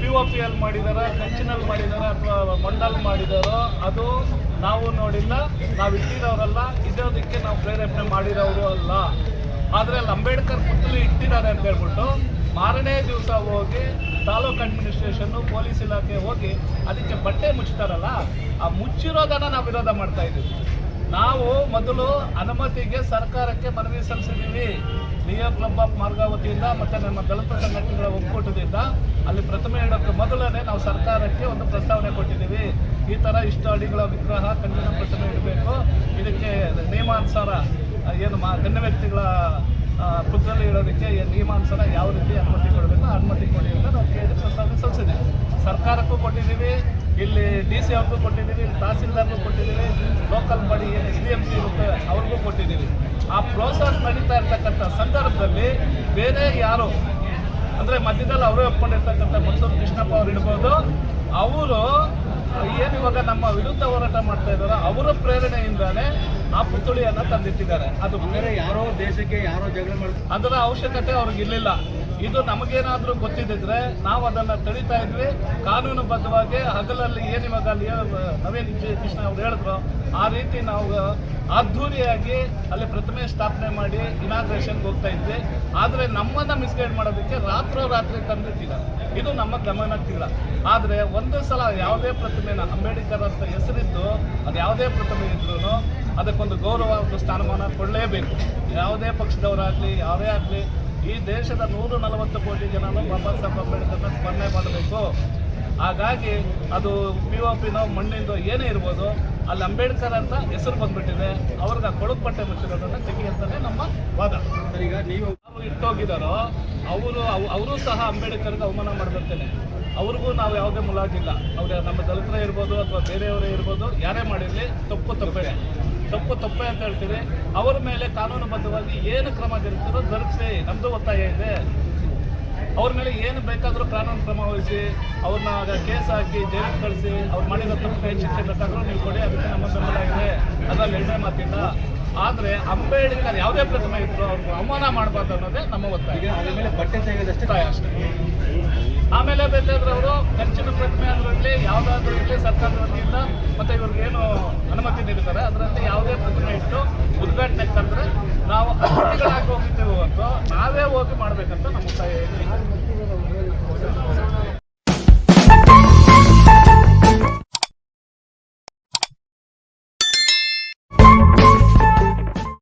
P O P ಅಲ್ಲಿ ಮಾಡಿದಾರ, ಕಂಚಿನಲ್ಲಿ ಮಾಡಿದಾರ ಅಥವಾ ಮಂಡಲ್ ಮಾಡಿದಾರೋ, ಅದು ನಾವು ನೋಡಿಲ್ಲ, ನಾವು ಇಟ್ಟಿರೋರಲ್ಲ ಇದೋದಕ್ಕೆ ನಾವು ಪ್ರೇರೇಪಣೆ ಮಾಡಿರೋರು ಅಲ್ಲ. ಆದರೆ ಅಲ್ಲಿ ಅಂಬೇಡ್ಕರ್ ಪುತ್ತಲಿ ಇಟ್ಟಿದ್ದಾರೆ ಅಂತ ಹೇಳ್ಬಿಟ್ಟು ಮಾರನೇ ದಿವಸ ಹೋಗಿ ತಾಲೂಕ್ ಅಡ್ಮಿನಿಸ್ಟ್ರೇಷನ್ನು ಪೊಲೀಸ್ ಇಲಾಖೆ ಹೋಗಿ ಅದಕ್ಕೆ ಬಟ್ಟೆ ಮುಚ್ತಾರಲ್ಲ, ಆ ಮುಚ್ಚಿರೋದನ್ನ ನಾವು ವಿರೋಧ ಮಾಡ್ತಾ ಇದ್ದೀವಿ. ನಾವು ಮೊದಲು ಅನುಮತಿಗೆ ಸರ್ಕಾರಕ್ಕೆ ಮನವಿ ಸಲ್ಲಿಸಿದ್ದೀವಿ ನಿಯರ್ ಕ್ಲಬ್ ಆಫ್ ಮಾರ್ಗಾವತಿಯಿಂದ ಮತ್ತು ನಮ್ಮ ದಲಿತ ಸಂಘಟನೆಗಳ ಒಕ್ಕೂಟದಿಂದ ಅಲ್ಲಿ ಪ್ರಥಮ ಇಡೋಕ್ಕೆ ಮೊದಲನೇ ನಾವು ಸರ್ಕಾರಕ್ಕೆ ಒಂದು ಪ್ರಸ್ತಾವನೆ ಕೊಟ್ಟಿದ್ದೀವಿ. ಈ ಥರ ಇಷ್ಟು ಅಡಿಗಳ ವಿಗ್ರಹ ಕಣ್ಣಿನ ಪ್ರತಿಮೆ ಇಡಬೇಕು. ಇದಕ್ಕೆ ನಿಯಮಾನುಸಾರ ಏನು ಮಾ, ಗಣ್ಯ ವ್ಯಕ್ತಿಗಳ ಪುತ್ರಲ್ಲಿ ಇಡೋದಕ್ಕೆ ನಿಯಮಾನುಸಾರ ಯಾವ ರೀತಿ ಅನುಮತಿ ಕೊಡಬೇಕು ಅನುಮತಿ ಕೊಡಿ ಅಂತ ನಾವು ಕೇಳಿ ಪ್ರಸ್ತಾವನೆ ಸಲ್ಲಿಸಿದ್ದೀವಿ. ಸರ್ಕಾರಕ್ಕೂ ಕೊಟ್ಟಿದ್ದೀವಿ, ಇಲ್ಲಿ ಡಿ ಸಿ ಅವ್ರಿಗೂ ಕೊಟ್ಟಿದ್ದೀವಿ ತಹಸೀಲ್ದಾರ್ಗೂ ಕೊಟ್ಟಿದ್ದೀವಿ, local body, S D M C ಇರುತ್ತೆ ಅವ್ರಿಗೂ ಕೊಟ್ಟಿದ್ದೀವಿ. ಆ ಪ್ರೋಸೆಸ್ ನಡೀತಾ ಇರ್ತಕ್ಕಂಥ ಸಂದರ್ಭದಲ್ಲಿ ಬೇರೆ ಯಾರು? ಅಂದರೆ ಮಧ್ಯದಲ್ಲಿ ಅವರೇ ಒಪ್ಕೊಂಡಿರ್ತಕ್ಕಂಥ ಮನ್ಸೂರು ಕೃಷ್ಣಪ್ಪ ಅವ್ರು ಇಡ್ಬೋದು ಅವರು ಏನು ಇವಾಗ ನಮ್ಮ ವಿರುದ್ಧ ಹೋರಾಟ ಮಾಡ್ತಾ ಇದ್ದಾರೋ ಅವರ ಪ್ರೇರಣೆಯಿಂದಲೇ ಆ ಪುತ್ಥಳಿಯನ್ನು ತಂದಿಟ್ಟಿದ್ದಾರೆ. ಅದು ಬೇರೆ ಯಾರೋ ದೇಶಕ್ಕೆ ಯಾರೋ ಜಗಳ ಮಾಡ್ತಾರೆ ಅದರ ಅವಶ್ಯಕತೆ ಅವ್ರಿಗೆ ಇರಲಿಲ್ಲ. ಇದು ನಮಗೇನಾದರೂ ಗೊತ್ತಿದ್ದಿದ್ರೆ ನಾವು ಅದನ್ನು ತಡಿತಾ ಇದ್ವಿ. ಕಾನೂನುಬದ್ಧವಾಗಿ ಹಗಲಲ್ಲಿ ಏನು ಇವಾಗ ನವೀನ್ ಕೃಷ್ಣ ಅವ್ರು ಹೇಳಿದ್ರು, ಆ ರೀತಿ ನಾವು ಅದ್ಧೂರಿಯಾಗಿ ಅಲ್ಲಿ ಪ್ರತಿಮೆ ಸ್ಥಾಪನೆ ಮಾಡಿ ಇನಾಗ್ರೇಷನ್ಗೆ ಹೋಗ್ತಾ ಇದ್ವಿ. ಆದರೆ ನಮ್ಮನ್ನು ಮಿಸ್ಗೈಡ್ ಮಾಡೋದಕ್ಕೆ ರಾತ್ರೋರಾತ್ರಿ ತಂದಿಟ್ಟಿದ್ದಾರೆ ಇದು ನಮ್ಮ ಗಮನಕ್ಕಿಲ್ಲ. ಆದರೆ ಒಂದು ಸಲ ಯಾವುದೇ ಪ್ರತಿಮೆನ ಅಂಬೇಡ್ಕರ್ ಅಂತ ಹೆಸರಿದ್ದು, ಅದು ಯಾವುದೇ ಪ್ರತಿಮೆ ಇದ್ರೂ ಅದಕ್ಕೊಂದು ಗೌರವ, ಒಂದು ಸ್ಥಾನಮಾನ ಕೊಡಲೇಬೇಕು. ಯಾವುದೇ ಪಕ್ಷದವರಾಗಲಿ ಯಾವುದೇ ಆಗಲಿ ಈ ದೇಶದ ನೂರ ನಲವತ್ತು ಕೋಟಿ ಜನನು ಬಾಬಾ ಸಾಹೇಬ್ ಅಂಬೇಡ್ಕರ್ನ ಸ್ಮರಣೆ ಮಾಡಬೇಕು. ಹಾಗಾಗಿ ಅದು ಪಿ ಒ ಪಿನೋ ಮಣ್ಣಿಂದೋ ಏನೇ ಇರ್ಬೋದು ಅಲ್ಲಿ ಅಂಬೇಡ್ಕರ್ ಅಂತ ಹೆಸರು ಬಂದ್ಬಿಟ್ಟಿದೆ ಅವ್ರಿಗೆ ಆ ಕೊಳಕು ಬಟ್ಟೆ ಮುಚ್ಚಿರೋದನ್ನ ತೆಗಿ ಅಂತಾನೆ ನಮ್ಮ ವಾದ. ಈಗ ನೀವು ಇಟ್ಟೋಗಿದಾರೋ ಅವರು ಅವರು ಸಹ ಅಂಬೇಡ್ಕರ್ಗೆ ಅವಮಾನ ಮಾಡ್ಬಿಡ್ತೇನೆ ಅವ್ರಿಗೂ ನಾವು ಯಾವುದೇ ಮುಲಾಜಿಲ್ಲ. ಅವ್ರ ನಮ್ಮ ದಲಿತರೇ ಇರ್ಬೋದು ಅಥವಾ ಬೇರೆಯವರೇ ಇರ್ಬೋದು ಯಾರೇ ಮಾಡಿರಲಿ ತಪ್ಪು ತಪ್ಪೇ. ತಪ್ಪು ತಪ್ಪೇ ಅಂತ ಹೇಳ್ತೀರಿ. ಅವರ ಮೇಲೆ ಕಾನೂನುಬದ್ಧವಾಗಿ ಏನು ಕ್ರಮ ಜರುಗಿಸಿರೋ ಜರುಗಿಸಿ. ನಮ್ಮದು ಒತ್ತಾಯ ಇದೆ. ಅವ್ರ ಮೇಲೆ ಏನು ಬೇಕಾದರೂ ಕಾನೂನು ಕ್ರಮ ವಹಿಸಿ ಅವ್ರನ್ನ ಕೇಸ್ ಹಾಕಿ ಜೈಲಿಗೆ ಕಳಿಸಿ ಅವ್ರು ಮಾಡಿರೋ ಕೈ ಶಿಕ್ಷೆ ಬೇಕಾದರೂ ನೀವು ಕೊಡಿ ಅದಕ್ಕೆ ನಮ್ಮ ಬೆಂಬಲ ಇದೆ. ಅದರಲ್ಲಿ ಎರಡನೇ ಮಾತಿಲ್ಲ. ಆದರೆ ಅಂಬೇಡ್ಕರ್ ಯಾವುದೇ ಪ್ರತಿಮೆ ಇದ್ರು ಅವ್ರಿಗೆ ಅವಮಾನ ಮಾಡಬಾರ್ದು ಅನ್ನೋದೇ ನಮ್ಮ ಒತ್ತಾಯ. ಮೇಲೆ ಬಟ್ಟೆ ತೆಗೆದಷ್ಟೇ ಅಷ್ಟೇ. ಆಮೇಲೆ ಬೇಕಾದ್ರೆ ಅವರು ಕಂಚಿನ ಅದರಲ್ಲಿ ಸರ್ಕಾರದ ವತಿಯಿಂದ ಮತ್ತೆ ಇವ್ರಿಗೆ ಏನು ಅನುಮತಿ ನೀಡಿದ್ದಾರೆ ಅದರಲ್ಲಿ ಯಾವುದೇ ಪ್ರತಿಮೆ ಇಟ್ಟು ಉದ್ಘಾಟನೆ ತಂದ್ರೆ ನಾವು ಅತಿಥಿಗಳಾಗಿ ಹೋಗಿದ್ದೇವೆ ಅಂತ ನಾವೇ ಹೋಗಿ ಮಾಡಬೇಕಂತ